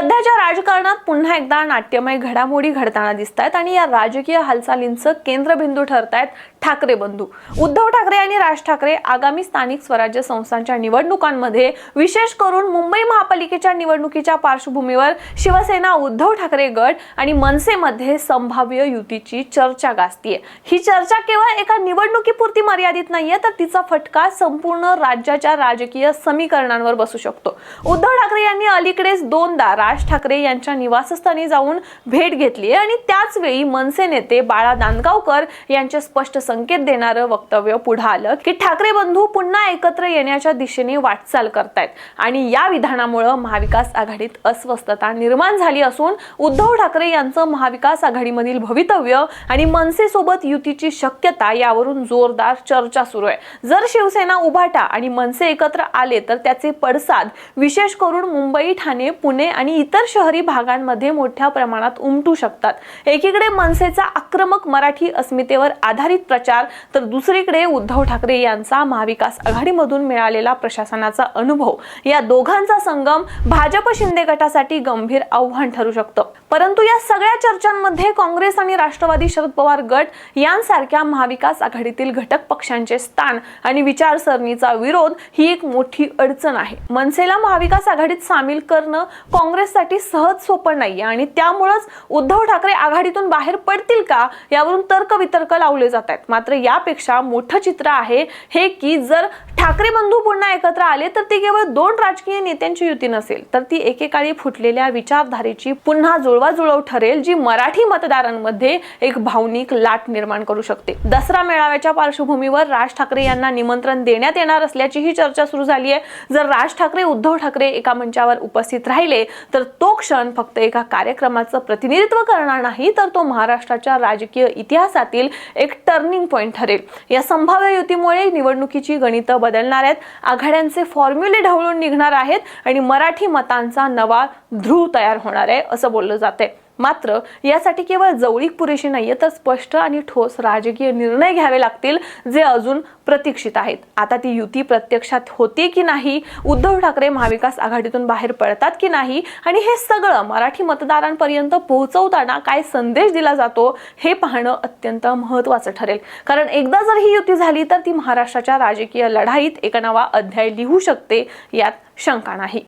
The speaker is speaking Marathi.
सध्याच्या राजकारणात पुन्हा एकदा नाट्यमय घडामोडी घडताना दिसत आहेत आणि या राजकीय हालचालींचं केंद्रबिंदू ठरत आहेत ठाकरे बंधू. उद्धव ठाकरे आणि राज ठाकरे आगामी स्थानिक स्वराज्य संस्थांच्या निवडणुकांमध्ये विशेष करून मुंबई महापालिकेच्या निवडणुकीच्या पार्श्वभूमीवर शिवसेना उद्धव ठाकरे गट आणि मनसेमध्ये संभाव्य युतीची चर्चा गाजतीये. ही चर्चा केवळ एका निवडणुकीपुरती मर्यादित नाहीये तर तिचा फटका संपूर्ण राज्याच्या राजकीय समीकरणांवर बसू शकतो. उद्धव ठाकरे यांनी अलीकडेच दोनदा राज ठाकरे यांच्या निवासस्थानी जाऊन भेट घेतली आणि त्याच वेळी मनसे नेते बाळा दानगावकर यांचे स्पष्ट संकेत देणारं वक्तव्य पुढे आलं की ठाकरे बंधू पुन्हा एकत्र येण्याच्या दिशेने वाटचाल करतायत. आणि या विधानामुळे महाविकास आघाडीत अस्वस्थता निर्माण झाली असून उद्धव ठाकरे यांचं महाविकास आघाडीमधील भवितव्य आणि मनसे सोबत युतीची शक्यता यावरून जोरदार चर्चा सुरू आहे. जर शिवसेना उभाटा आणि मनसे एकत्र आले तर त्याचे पडसाद विशेष करून मुंबई ठाणे पुणे आणि इतर शहरी भागांमध्ये मोठ्या प्रमाणात उमटू शकतात. एकीकडे मनसेचा आक्रमक मराठी अस्मितेवर आधारित प्रचार तर दुसरीकडे उद्धव ठाकरे यांचा महाविकास आघाडीमधून मिळालेला प्रशासनाचा अनुभव. या दोघांचा संगम भाजप शिंदे गटासाठी गंभीर आव्हान ठरू शकतं. परंतु या सगळ्या चर्चांमध्ये काँग्रेस आणि राष्ट्रवादी शरद पवार गट यांसारख्या महाविकास आघाडीतील घटक पक्षांचे स्थान आणि विचारसरणीचा विरोध ही एक मोठी अडचण आहे. मनसेला महाविकास आघाडीत सामील करणं काँग्रेस काँग्रेससाठी सहज सोपं नाहीये. आणि त्यामुळंच उद्धव ठाकरे आघाडीतून बाहेर पडतील का? यावरून तर्कवितर्क लावले जात आहेत. मात्र यापेक्षा मोठं चित्र आहे हे की जर ठाकरे बंधू पुन्हा एकत्र आले तर ती केवळ दोन राजकीय नेत्यांची युती नसेल तर ती एकेकाळी फुटलेल्या विचारधारेची पुन्हा जुळवाजुळव ठरेल जी मराठी मतदारांमध्ये एक भावनिक लाट निर्माण करू शकते. दसरा मेळाव्याच्या पार्श्वभूमीवर राज ठाकरे यांना निमंत्रण देण्यात येणार असल्याचीही चर्चा सुरू झाली आहे जर राज ठाकरे उद्धव ठाकरे एका मंचावर उपस्थित राहिले तर तो क्षण फक्त एका कार्यक्रमाचं प्रतिनिधित्व करणार नाही तर तो महाराष्ट्राच्या राजकीय इतिहासातील एक टर्निंग पॉइंट ठरेल. या संभाव्य युतीमुळे निवडणुकीची गणितं बदलणार आहेत. आघाड्यांचे फॉर्म्युले ढवळून निघणार आहेत आणि मराठी मतांचा नवा ध्रुव तयार होणार आहे असं बोललं जाते मात्र यासाठी केवळ जवळीक पुरेशी नाहीये तर स्पष्ट आणि ठोस राजकीय निर्णय घ्यावे लागतील जे अजून प्रतीक्षित आहेत. आता ती युती प्रत्यक्षात होते की नाही उद्धव ठाकरे महाविकास आघाडीतून बाहेर पडतात की नाही आणि हे सगळं मराठी मतदारांपर्यंत पोहोचवताना काय संदेश दिला जातो हे पाहणं अत्यंत महत्त्वाचं ठरेल. कारण एकदा जर ही युती झाली तर ती महाराष्ट्राच्या राजकीय लढाईत एक नवा अध्याय लिहू शकते यात शंका नाही.